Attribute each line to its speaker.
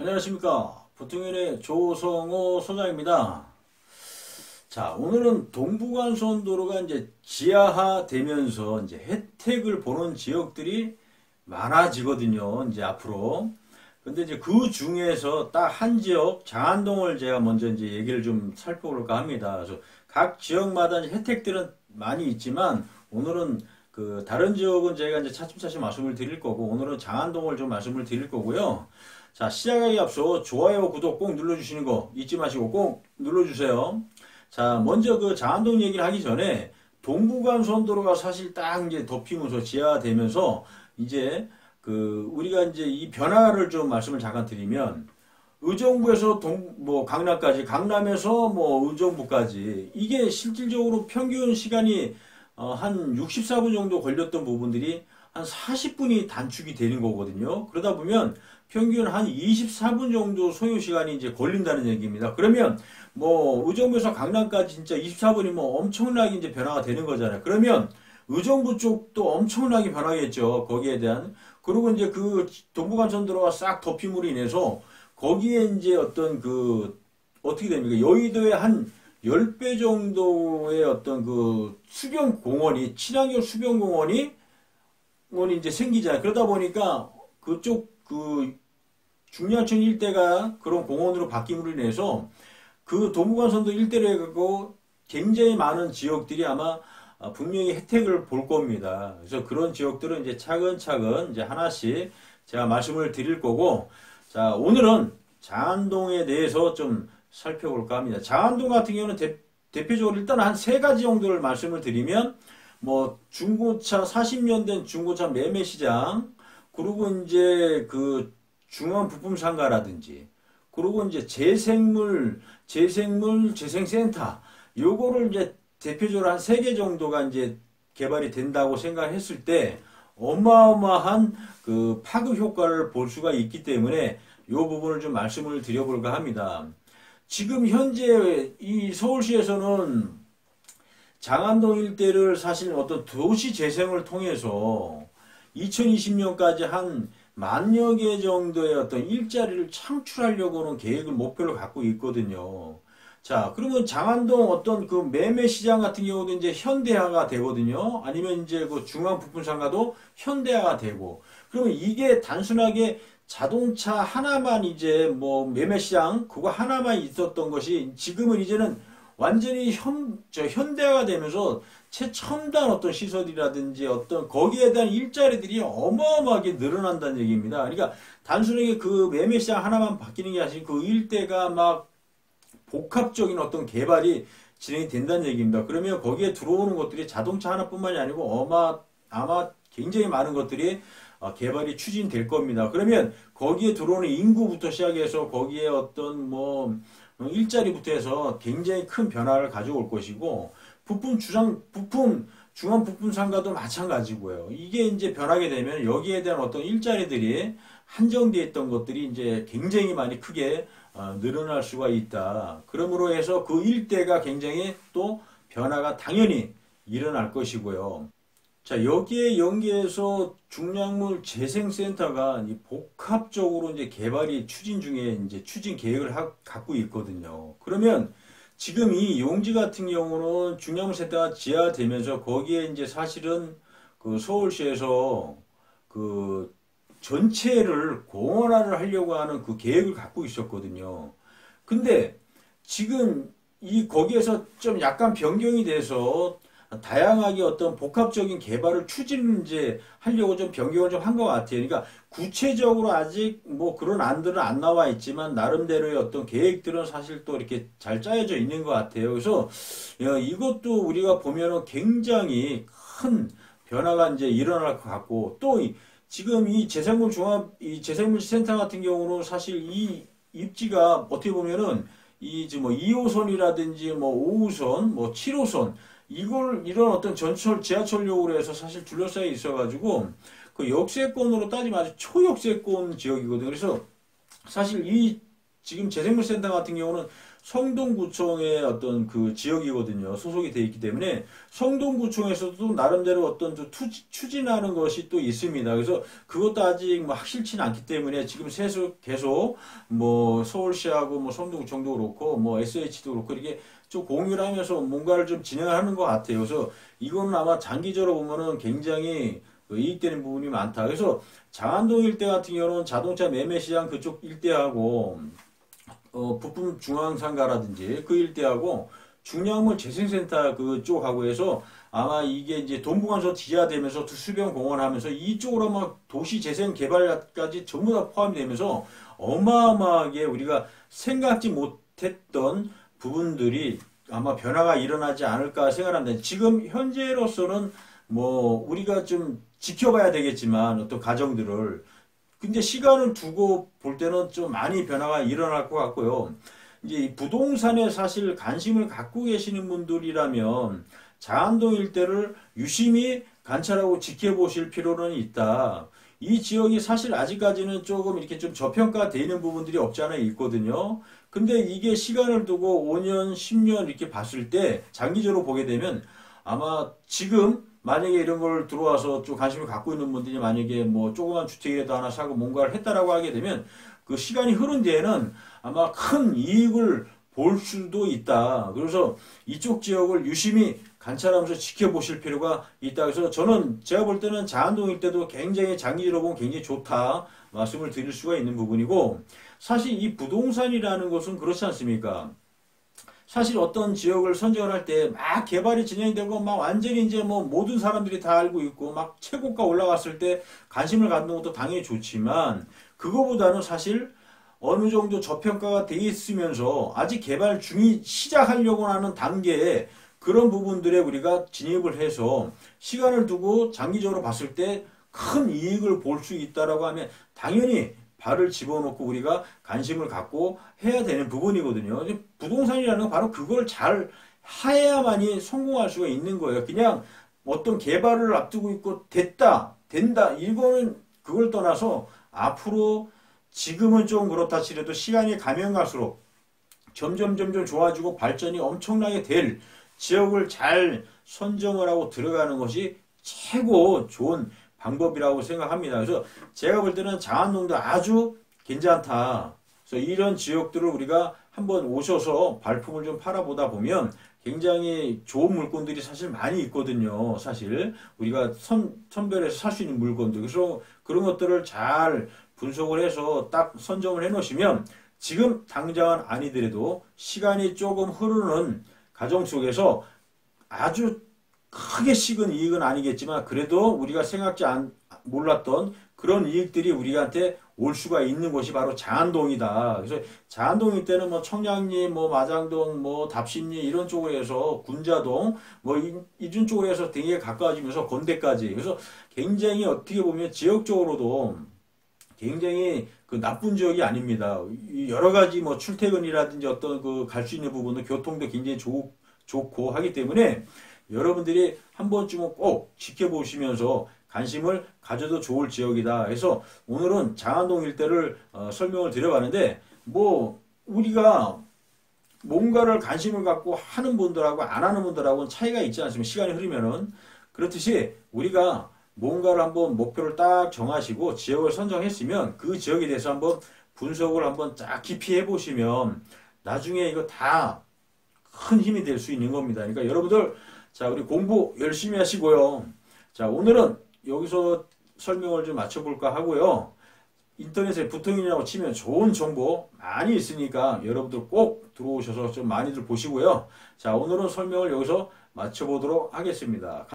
Speaker 1: 안녕하십니까. 보통연의 조성호 소장입니다. 자, 오늘은 동부간선도로가 이제 지하화 되면서 이제 혜택을 보는 지역들이 많아지거든요. 이제 앞으로. 근데 이제 그 중에서 딱 한 지역, 장안동을 제가 먼저 이제 얘기를 좀 살펴볼까 합니다. 그래서 각 지역마다 혜택들은 많이 있지만 오늘은 그 다른 지역은 제가 이제 차츰차츰 말씀을 드릴 거고 오늘은 장안동을 좀 말씀을 드릴 거고요. 자, 시작하기 앞서 좋아요, 구독 꼭 눌러주시는 거 잊지 마시고 꼭 눌러주세요. 자, 먼저 그 장안동 얘기를 하기 전에 동부간 선도로가 사실 딱 이제 덮이면서 지하되면서 이제 그 우리가 이제 이 변화를 좀 말씀을 잠깐 드리면 의정부에서 동, 뭐 강남까지, 강남에서 뭐 의정부까지 이게 실질적으로 평균 시간이 어, 한 64분 정도 걸렸던 부분들이 한 40분이 단축이 되는 거거든요. 그러다 보면 평균 한 24분 정도 소요 시간이 이제 걸린다는 얘기입니다. 그러면 뭐 의정부에서 강남까지 진짜 24분이 뭐 엄청나게 이제 변화가 되는 거잖아요. 그러면 의정부 쪽도 엄청나게 변하겠죠. 거기에 대한 그리고 이제 그 동부간선도로가 싹 덮임으로 인해서 거기에 이제 어떤 그 어떻게 됩니까? 여의도에 한 10배 정도의 어떤 그 수변 공원이 친환경 수변 공원이 공 원이 이제 생기잖아요. 그러다 보니까 그쪽 그 중량천 일대가 그런 공원으로 바뀜으로 인해서 그 동부간선도 일대를 해갖고 굉장히 많은 지역들이 아마 분명히 혜택을 볼 겁니다. 그래서 그런 지역들은 이제 차근차근 이제 하나씩 제가 말씀을 드릴 거고, 자, 오늘은 장안동에 대해서 좀 살펴볼까 합니다. 장안동 같은 경우는 대, 대표적으로 일단 한 세 가지 정도를 말씀을 드리면, 뭐, 중고차, 40년 된 중고차 매매 시장, 그리고 이제 그 중앙 부품 상가라든지 그리고 이제 재생물 재생물 재생센터 요거를 이제 대표적으로 한 세 개 정도가 이제 개발이 된다고 생각했을 때 어마어마한 그 파급 효과를 볼 수가 있기 때문에 요 부분을 좀 말씀을 드려볼까 합니다. 지금 현재 이 서울시에서는 장안동 일대를 사실 어떤 도시 재생을 통해서 2020년까지 한 만여 개 정도의 어떤 일자리를 창출하려고는 계획을 목표를 갖고 있거든요. 자, 그러면 장안동 어떤 그 매매 시장 같은 경우도 이제 현대화가 되거든요. 아니면 이제 그 중앙 부품 상가도 현대화가 되고. 그러면 이게 단순하게 자동차 하나만 이제 뭐 매매 시장 그거 하나만 있었던 것이 지금은 이제는 완전히 현, 저 현대화가 되면서 최첨단 어떤 시설이라든지 어떤 거기에 대한 일자리들이 어마어마하게 늘어난다는 얘기입니다. 그러니까 단순하게 그 매매 시장 하나만 바뀌는 게 아니고 그 일대가 막 복합적인 어떤 개발이 진행이 된다는 얘기입니다. 그러면 거기에 들어오는 것들이 자동차 하나뿐만이 아니고 어마 아마 굉장히 많은 것들이 어, 개발이 추진될 겁니다. 그러면 거기에 들어오는 인구부터 시작해서 거기에 어떤 뭐 일자리부터 해서 굉장히 큰 변화를 가져올 것이고 부품 주장 부품 중앙 부품 상가도 마찬가지고요. 이게 이제 변하게 되면 여기에 대한 어떤 일자리들이 한정되어 있던 것들이 이제 굉장히 많이 크게 어, 늘어날 수가 있다. 그러므로 해서 그 일대가 굉장히 또 변화가 당연히 일어날 것이고요. 자, 여기에 연계해서 중량물 재생센터가 복합적으로 이제 개발이 추진 중에 이제 추진 계획을 하, 갖고 있거든요. 그러면 지금 이 용지 같은 경우는 중량물 센터가 지하되면서 거기에 이제 사실은 그 서울시에서 그 전체를 공원화를 하려고 하는 그 계획을 갖고 있었거든요. 근데 지금 이 거기에서 좀 약간 변경이 돼서 다양하게 어떤 복합적인 개발을 추진 이제 하려고 좀 변경을 좀 한 것 같아요. 그러니까 구체적으로 아직 뭐 그런 안들은 안 나와 있지만 나름대로의 어떤 계획들은 사실 또 이렇게 잘 짜여져 있는 것 같아요. 그래서 이것도 우리가 보면은 굉장히 큰 변화가 이제 일어날 것 같고 또 지금 이 재생물 종합 이 재생물 센터 같은 경우는 사실 이 입지가 어떻게 보면은 이뭐 2호선이라든지 뭐 5호선, 뭐 7호선 이걸 이런 어떤 전철 지하철역으로 해서 사실 둘러싸여 있어가지고 그 역세권으로 따지면 아주 초역세권 지역이거든요. 그래서 사실 이 지금 재생물센터 같은 경우는 성동구청의 어떤 그 지역이거든요. 소속이 돼 있기 때문에 성동구청에서도 나름대로 어떤 추진하는 것이 또 있습니다. 그래서 그것도 아직 뭐 확실치는 않기 때문에 지금 세수 계속 뭐 서울시하고 뭐 성동구청도 그렇고 뭐 SH도 그렇고 이렇게 좀 공유를 하면서 뭔가를 좀 진행하는 것 같아요. 그래서 이거는 아마 장기적으로 보면은 굉장히 이익되는 부분이 많다. 그래서 장안동 일대 같은 경우는 자동차 매매 시장 그쪽 일대하고 어, 부품 중앙상가라든지 그 일대하고 중량물 재생센터 그쪽하고 해서 아마 이게 이제 동부간서 지하되면서 수변 공원 하면서 이쪽으로 아마 도시 재생 개발까지 전부 다 포함이 되면서 어마어마하게 우리가 생각지 못했던 부분들이 아마 변화가 일어나지 않을까 생각합니다. 지금 현재로서는 뭐 우리가 좀 지켜봐야 되겠지만 어떤 가정들을 근데 시간을 두고 볼 때는 좀 많이 변화가 일어날 것 같고요. 이제 부동산에 사실 관심을 갖고 계시는 분들이라면 자안동 일대를 유심히 관찰하고 지켜보실 필요는 있다. 이 지역이 사실 아직까지는 조금 이렇게 좀 저평가되는 부분들이 없지 않아 있거든요. 근데 이게 시간을 두고 5년, 10년 이렇게 봤을 때 장기적으로 보게 되면 아마 지금 만약에 이런 걸 들어와서 좀 관심을 갖고 있는 분들이 만약에 뭐 조그만 주택이라도 하나 사고 뭔가를 했다라고 하게 되면 그 시간이 흐른 뒤에는 아마 큰 이익을 볼 수도 있다. 그래서 이쪽 지역을 유심히 관찰하면서 지켜보실 필요가 있다. 그래서 저는 제가 볼 때는 자한동일 때도 굉장히 장기적으로 보면 굉장히 좋다 말씀을 드릴 수가 있는 부분이고 사실 이 부동산이라는 것은 그렇지 않습니까? 사실 어떤 지역을 선정을 할 때 막 개발이 진행되고 막 완전히 이제 뭐 모든 사람들이 다 알고 있고 막 최고가 올라갔을 때 관심을 갖는 것도 당연히 좋지만 그거보다는 사실 어느 정도 저평가가 돼 있으면서 아직 개발 중이 시작하려고 하는 단계에 그런 부분들에 우리가 진입을 해서 시간을 두고 장기적으로 봤을 때 큰 이익을 볼 수 있다라고 하면 당연히 발을 집어넣고 우리가 관심을 갖고 해야 되는 부분이거든요. 부동산이라는 건 바로 그걸 잘 해야만이 성공할 수가 있는 거예요. 그냥 어떤 개발을 앞두고 있고 됐다, 된다, 이거는 그걸 떠나서 앞으로 지금은 좀 그렇다 치더라도 시간이 가면 갈수록 점점 점점 좋아지고 발전이 엄청나게 될 지역을 잘 선정을 하고 들어가는 것이 최고 좋은 방법이라고 생각합니다. 그래서 제가 볼 때는 장안동도 아주 괜찮다. 그래서 이런 지역들을 우리가 한번 오셔서 발품을 좀 팔아보다 보면 굉장히 좋은 물건들이 사실 많이 있거든요. 사실 우리가 선, 선별해서 살 수 있는 물건들. 그래서 그런 것들을 잘 분석을 해서 딱 선정을 해 놓으시면 지금 당장은 아니더라도 시간이 조금 흐르는 가정 속에서 아주 크게 식은 이익은 아니겠지만 그래도 우리가 생각지 안, 몰랐던 그런 이익들이 우리한테 올 수가 있는 곳이 바로 장안동이다. 그래서 장안동일 때는 뭐 청량리, 뭐 마장동, 뭐 답심리 이런 쪽으로 해서 군자동, 뭐 이준 쪽으로 해서 되게 가까워지면서 건대까지. 그래서 굉장히 어떻게 보면 지역적으로도 굉장히 그 나쁜 지역이 아닙니다. 여러 가지 뭐 출퇴근이라든지 어떤 그 갈 수 있는 부분도 교통도 굉장히 좋, 좋고 하기 때문에 여러분들이 한 번쯤은 꼭 지켜보시면서 관심을 가져도 좋을 지역이다. 그래서 오늘은 장안동 일대를 어, 설명을 드려봤는데 뭐 우리가 뭔가를 관심을 갖고 하는 분들하고 안 하는 분들하고는 차이가 있지 않습니까? 시간이 흐르면은 그렇듯이 우리가 뭔가를 한번 목표를 딱 정하시고 지역을 선정했으면 그 지역에 대해서 한번 분석을 한번 쫙 깊이 해보시면 나중에 이거 다 큰 힘이 될 수 있는 겁니다. 그러니까 여러분들 자, 우리 공부 열심히 하시고요. 자, 오늘은 여기서 설명을 좀 맞춰볼까 하고요. 인터넷에 부통이라고 치면 좋은 정보 많이 있으니까 여러분들 꼭 들어오셔서 좀 많이들 보시고요. 자, 오늘은 설명을 여기서 마쳐보도록 하겠습니다.